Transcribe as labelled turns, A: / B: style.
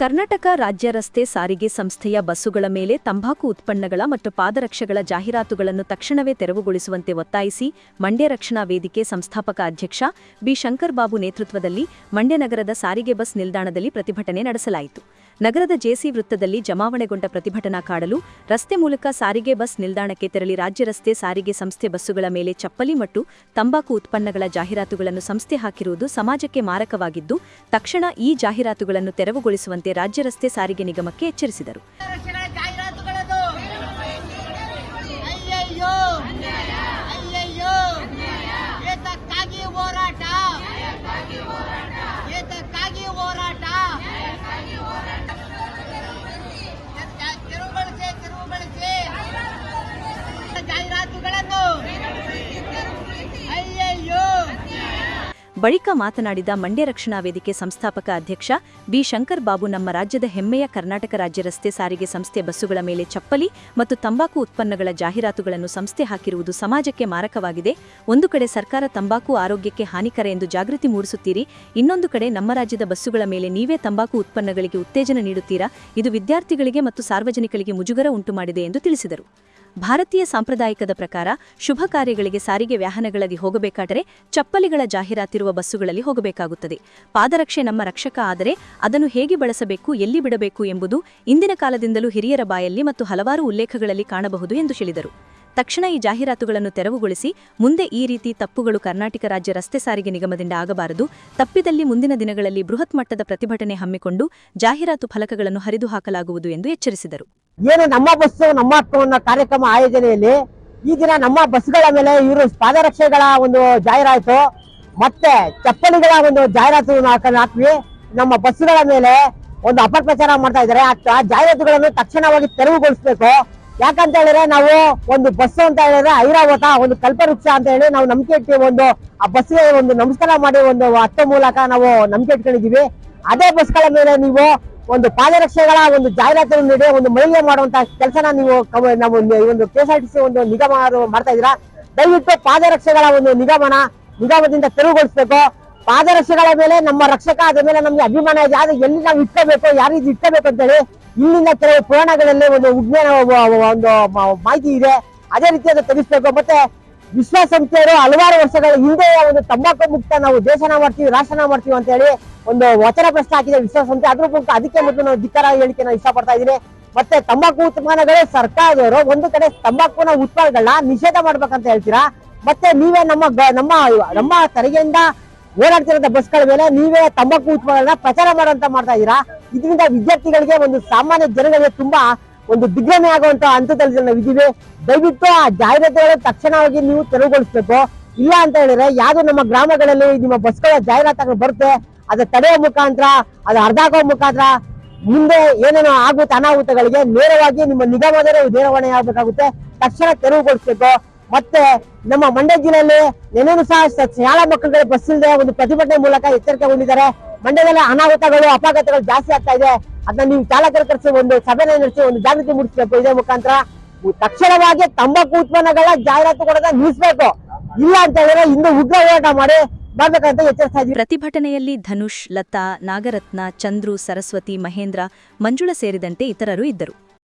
A: ಕರ್ನಾಟಕ ರಾಜ್ಯ ರಸ್ತೆ ಸಾರಿಗೆ ಸಂಸ್ಥೆಯ ಬಸ್ಸುಗಳ ಮೇಲೆ ತಂಬಾಕು ಉತ್ಪನ್ನಗಳ ಮತ್ತು ಪಾದರಕ್ಷೆಗಳ ಜಾಹೀರಾತುಗಳನ್ನು ತಕ್ಷಣವೇ ತೆರವುಗೊಳಿಸುವಂತೆ ಒತ್ತಾಯಿಸಿ ಮಂಡ್ಯ ರಕ್ಷಣಾ ವೇದಿಕೆ ಸಂಸ್ಥಾಪಕ ಅಧ್ಯಕ್ಷ ಬಿ ಶಂಕರ್ ಬಾಬು ನೇತೃತ್ವದಲ್ಲಿ ಮಂಡ್ಯ ನಗರದ ಸಾರಿಗೆ ಬಸ್ ನಿಲ್ದಾಣದಲ್ಲಿ ಪ್ರತಿಭಟನೆ ನಡೆಸಲಾಯಿತು. ನಗರದ ಜೆಸಿ ವೃತ್ತದಲ್ಲಿ ಜಮಾವಣೆಗೊಂಡ ಪ್ರತಿಭಟನಾ ಕಾಡಲು ರಸ್ತೆ ಮೂಲಕ ಸಾರಿಗೆ ಬಸ್ ನಿಲ್ದಾಣಕ್ಕೆ ತೆರಳಿ ರಾಜ್ಯ ರಸ್ತೆ ಸಾರಿಗೆ ಸಂಸ್ಥೆ ಬಸ್ಸುಗಳ ಮೇಲೆ ಚಪ್ಪಲಿ ಮತ್ತು ತಂಬಾಕು ಉತ್ಪನ್ನಗಳ ಜಾಹೀರಾತುಗಳನ್ನು ಸಂಸ್ಥೆ ಹಾಕಿರುವುದು ಸಮಾಜಕ್ಕೆ ಮಾರಕವಾಗಿದ್ದು, ತಕ್ಷಣ ಈ ಜಾಹೀರಾತುಗಳನ್ನು ತೆರವುಗೊಳಿಸುವಂತೆ ರಾಜ್ಯ ರಸ್ತೆ ಸಾರಿಗೆ ನಿಗಮಕ್ಕೆ ಎಚ್ಚರಿಸಿದರು
B: ರಕ್ಷಣಾ ಜಾಹೀರಾತುಗಳದು ಅಯ್ಯಯ್ಯೋ ಅಯ್ಯಯ್ಯೋ ಏತಕ್ಕಾಗಿ ಹೋರಾಟ ಏತಕ್ಕಾಗಿ ಹೋರಾಟ ತೆ- ತೆರವುಗೊಳಿಸಿ ತೆರವುಗೊಳಿಸಿ ಜಾಹೀರಾತುಗಳನ್ನು ಅಯ್ಯಯ್ಯೋ
A: ಬಳಿಕ ಮಾತನಾಡಿದ ಮಂಡ್ಯ ರಕ್ಷಣಾ ವೇದಿಕೆ ಸಂಸ್ಥಾಪಕ ಅಧ್ಯಕ್ಷ ಬಿ ಶಂಕರ್ ಬಾಬು ನಮ್ಮ ರಾಜ್ಯದ ಹೆಮ್ಮೆಯ ಕರ್ನಾಟಕ ರಾಜ್ಯ ರಸ್ತೆ ಸಾರಿಗೆ ಸಂಸ್ಥೆ ಬಸ್ಸುಗಳ ಮೇಲೆ ಚಪ್ಪಲಿ ಮತ್ತು ತಂಬಾಕು ಉತ್ಪನ್ನಗಳ ಜಾಹೀರಾತುಗಳನ್ನು ಸಂಸ್ಥೆ ಹಾಕಿರುವುದು ಸಮಾಜಕ್ಕೆ ಮಾರಕವಾಗಿದೆ. ಒಂದು ಕಡೆ ಸರ್ಕಾರ ತಂಬಾಕು ಆರೋಗ್ಯಕ್ಕೆ ಹಾನಿಕರ ಎಂದು ಜಾಗೃತಿ ಮೂಡಿಸುತ್ತೀರಿ. ಇನ್ನೊಂದು ಕಡೆ ನಮ್ಮ ರಾಜ್ಯದ ಬಸ್ಸುಗಳ ಮೇಲೆ ನೀವೇ ತಂಬಾಕು ಉತ್ಪನ್ನಗಳಿಗೆ ಉತ್ತೇಜನ ನೀಡುತ್ತೀರಾ? ಇದು ವಿದ್ಯಾರ್ಥಿಗಳಿಗೆ ಮತ್ತು ಸಾರ್ವಜನಿಕರಿಗೆ ಮುಜುಗರ ಉಂಟುಮಾಡಿದೆ ಎಂದು ತಿಳಿಸಿದರು. ಭಾರತೀಯ ಸಾಂಪ್ರದಾಯಿಕದ ಪ್ರಕಾರ ಶುಭ ಕಾರ್ಯಗಳಿಗೆ ಸಾರಿಗೆ ವ್ಯಾಹನಗಳಲ್ಲಿ ಹೋಗಬೇಕಾದರೆ ಚಪ್ಪಲಿಗಳ ಜಾಹೀರಾತಿರುವ ಬಸ್ಸುಗಳಲ್ಲಿ ಹೋಗಬೇಕಾಗುತ್ತದೆ. ಪಾದರಕ್ಷೆ ನಮ್ಮ ರಕ್ಷಕ, ಆದರೆ ಅದನ್ನು ಹೇಗೆ ಬಳಸಬೇಕು, ಎಲ್ಲಿ ಬಿಡಬೇಕು ಎಂಬುದು ಇಂದಿನ ಕಾಲದಿಂದಲೂ ಹಿರಿಯರ ಬಾಯಲ್ಲಿ ಮತ್ತು ಹಲವಾರು ಉಲ್ಲೇಖಗಳಲ್ಲಿ ಕಾಣಬಹುದು ಎಂದು ಹೇಳಿದರು ತಕ್ಷಣ ಈ ಜಾಹೀರಾತುಗಳನ್ನು ತೆರವುಗೊಳಿಸಿ ಮುಂದೆ ಈ ರೀತಿ ತಪ್ಪುಗಳು ಕರ್ನಾಟಕ ರಾಜ್ಯ ರಸ್ತೆ ಸಾರಿಗೆ ನಿಗಮದಿಂದ ಆಗಬಾರದು, ತಪ್ಪಿದಲ್ಲಿ ಮುಂದಿನ ದಿನಗಳಲ್ಲಿ ಬೃಹತ್ ಮಟ್ಟದ ಪ್ರತಿಭಟನೆ ಹಮ್ಮಿಕೊಂಡು ಜಾಹೀರಾತು ಫಲಕಗಳನ್ನು ಹರಿದು ಹಾಕಲಾಗುವುದು ಎಂದು ಎಚ್ಚರಿಸಿದರು.
C: ಏನು ನಮ್ಮ ಬಸ್ಸು, ನಮ್ಮ ಅನ್ನೋ ಕಾರ್ಯಕ್ರಮ ಆಯೋಜನೆಯಲ್ಲಿ ಈ ದಿನ ನಮ್ಮ ಬಸ್ಗಳ ಮೇಲೆ ಇವರು ಪಾದರಕ್ಷೆಗಳ ಒಂದು ಜಾಹೀರಾತು, ಮತ್ತೆ ಚಪ್ಪಲಿಗಳ ಒಂದು ಜಾಹೀರಾತು ಹಾಕ- ನಮ್ಮ ಬಸ್ಸುಗಳ ಮೇಲೆ ಒಂದು ಅಪಪ್ರಚಾರ ಮಾಡ್ತಾ ಇದ್ದಾರೆ. ಆ ಆ ಜಾಹೀರಾತುಗಳನ್ನು ತಕ್ಷಣವಾಗಿ ತೆರವುಗೊಳಿಸಬೇಕು. ಯಾಕಂತ ಹೇಳಿದ್ರೆ ನಾವು ಒಂದು ಬಸ್ ಅಂತ ಹೇಳಿದ್ರೆ ಐರಾವತ ಒಂದು ಕಲ್ಪವೃಕ್ಷ ಅಂತ ಹೇಳಿ ನಾವು ನಂಬಿಕೆ ಇಟ್ಟು ಒಂದು ಆ ಬಸ್ಗೆ ಒಂದು ನಮಸ್ಕಾರ ಮಾಡಿ ಒಂದು ಹತ್ತ ಮೂಲಕ ನಾವು ನಂಬಿಕೆ ಇಟ್ಕೊಂಡಿದ್ದೀವಿ. ಅದೇ ಬಸ್ಗಳ ಮೇಲೆ ನೀವು ಒಂದು ಪಾದರಕ್ಷೆಗಳ, ಒಂದು ಜಾಹೀರಾತನ್ನು ನೀಡಿ, ಒಂದು ಮಳಿಗೆ ಮಾಡುವಂತಹ ಕೆಲಸನ ನೀವು ನಾವು ಒಂದು ಕೆ ಎಸ್ ಒಂದು ನಿಗಮ ಮಾಡ್ತಾ ಇದ್ದೀರಾ? ದಯವಿಟ್ಟು ಪಾದರಕ್ಷೆಗಳ ಒಂದು ನಿಗಮನ, ನಿಗಮದಿಂದ ತೆರವುಗೊಳಿಸಬೇಕು. ಪಾದರಕ್ಷೆಗಳ ಮೇಲೆ ನಮ್ಮ ರಕ್ಷಕ, ಅದ್ರ ಮೇಲೆ ನಮ್ಗೆ ಅಭಿಮಾನ ಇದೆ. ಆದ್ರೆ ಎಲ್ಲಿ ನಾವು ಇಟ್ಟಬೇಕು ಯಾವ ರೀತಿ ಇಟ್ಕೋಬೇಕು ಅಂತೇಳಿ ಇಲ್ಲಿಂದ ಕೆಲವು ಪುರಾಣಗಳಲ್ಲಿ ಒಂದು ವಿಜ್ಞಾನ ಒಂದು ಮಾಹಿತಿ ಇದೆ. ಅದೇ ರೀತಿ ಅದು ತಿಳಿಸ್ಬೇಕು. ಮತ್ತೆ ವಿಶ್ವಸಂಸ್ಥೆಯವರು ಹಲವಾರು ವರ್ಷಗಳ ಹಿಂದೆ ಒಂದು ತಂಬಾಕು ಮುಕ್ತ ನಾವು ದೇಶನ ಮಾಡ್ತೀವಿ, ರಾಷ್ಟ್ರನ ಮಾಡ್ತೀವಿ ಅಂತ ಹೇಳಿ ಒಂದು ವಚನ ಪ್ರಶ್ನೆ ಹಾಕಿದೆ ವಿಶ್ವಾಸಂತೆ ಅದ್ರ ಮೂಲಕ ಅದಕ್ಕೆ ಮೊದಲು ನಾವು ಧಿಕ್ಕಾರ ಹೇಳಿಕೆ ನಾನು ಇಷ್ಟಪಡ್ತಾ ಇದ್ದೀನಿ. ಮತ್ತೆ ತಂಬಾಕು ಉತ್ಪನ್ನಗಳೇ ಸರ್ಕಾರದವರು ಒಂದು ಕಡೆ ತಂಬಾಕುನ ಉತ್ಪನ್ನಗಳನ್ನ ನಿಷೇಧ ಮಾಡ್ಬೇಕಂತ ಹೇಳ್ತೀರಾ? ಮತ್ತೆ ನೀವೇ ನಮ್ಮ ನಮ್ಮ ನಮ್ಮ ತೆರಿಗೆಯಿಂದ ಓಡಾಡ್ತಿರೋ ಬಸ್ಗಳ ಮೇಲೆ ನೀವೇ ತಂಬಾಕು ಉತ್ಪನ್ನಗಳನ್ನ ಪ್ರಚಾರ ಮಾಡುವಂತ ಮಾಡ್ತಾ ಇದೀರಾ ಇದರಿಂದ ವಿದ್ಯಾರ್ಥಿಗಳಿಗೆ ಒಂದು ಸಾಮಾನ್ಯ ಜನಗಳಿಗೆ ತುಂಬಾ ಒಂದು ದಿಗ್ಭ್ರಮೆ ಆಗುವಂತ ಹಂತದಲ್ಲಿ ನಾವು ಇದ್ದೀವಿ ದಯವಿಟ್ಟು ಆ ಜಾಹೀರಾತುಗಳು ತಕ್ಷಣವಾಗಿ ನೀವು ತೆರವುಗೊಳಿಸಬೇಕು. ಇಲ್ಲ ಅಂತ ಹೇಳಿದ್ರೆ ಯಾವ್ದು ನಮ್ಮ ಗ್ರಾಮಗಳಲ್ಲಿ ನಿಮ್ಮ ಬಸ್ಗಳ ಜಾಹೀರಾತು ಬರುತ್ತೆ ಅದ ತಡೆಯುವ ಮುಖಾಂತರ ಅದು ಅರ್ಧಾಗೋ ಮುಖಾಂತರ ಮುಂದೆ ಏನೇನೋ ಆಗುತ್ತೆ ಅನಾಹುತಗಳಿಗೆ ನೇರವಾಗಿ ನಿಮ್ಮ ನಿಗಮದವರೇ ನಿರ್ವಹಣೆ ಆಗ್ಬೇಕಾಗುತ್ತೆ. ತಕ್ಷಣ ತೆರವುಗೊಳಿಸಬೇಕು. ಮತ್ತೆ ನಮ್ಮ ಮಂಡ್ಯ ಜಿಲ್ಲೆಯಲ್ಲಿ ನೆನೇನು ಸಹ ಶಾಲಾ ಮಕ್ಕಳಿಗೆ ಬಸ್ ಇಲ್ಲದೆ ಒಂದು ಪ್ರತಿಭಟನೆ ಮೂಲಕ ಎಚ್ಚರಿಕೆಗೊಂಡಿದ್ದಾರೆ ಮಂಡ್ಯದಲ್ಲಿ ಅನಾಹುತಗಳು, ಅಪಘಾತಗಳು ಜಾಸ್ತಿ ಆಗ್ತಾ ಇದೆ. ಅದನ್ನ ನೀವು ಚಾಲಕರು ಕರೆಸಿ ಒಂದು ಸಭೆ ನಡೆಸಿ ಒಂದು ಜಾಗೃತಿ ಮೂಡಿಸಬೇಕು. ಇದೇ ಮುಖಾಂತರ. ತಕ್ಷಣವಾಗಿ ತಂಬಾಕು ಉತ್ಪನ್ನಗಳ ಜಾಹೀರಾತು ಕೊಡದ ನಿಲ್ಲಿಸಬೇಕು. ಇಲ್ಲ ಅಂತ ಹೇಳಿದ್ರೆ ಇನ್ನು ಉಗ್ರ ಹೋರಾಟ ಮಾಡಿ ಬರ್ಬೇಕಂತ ಎಚ್ಚರಿಸ್ತಾ
A: ಪ್ರತಿಭಟನೆಯಲ್ಲಿ ಧನುಷ್, ಲತಾ, ನಾಗರತ್ನ, ಚಂದ್ರು, ಸರಸ್ವತಿ, ಮಹೇಂದ್ರ, ಮಂಜುಳ ಸೇರಿದಂತೆ ಇತರರು ಇದ್ದರು.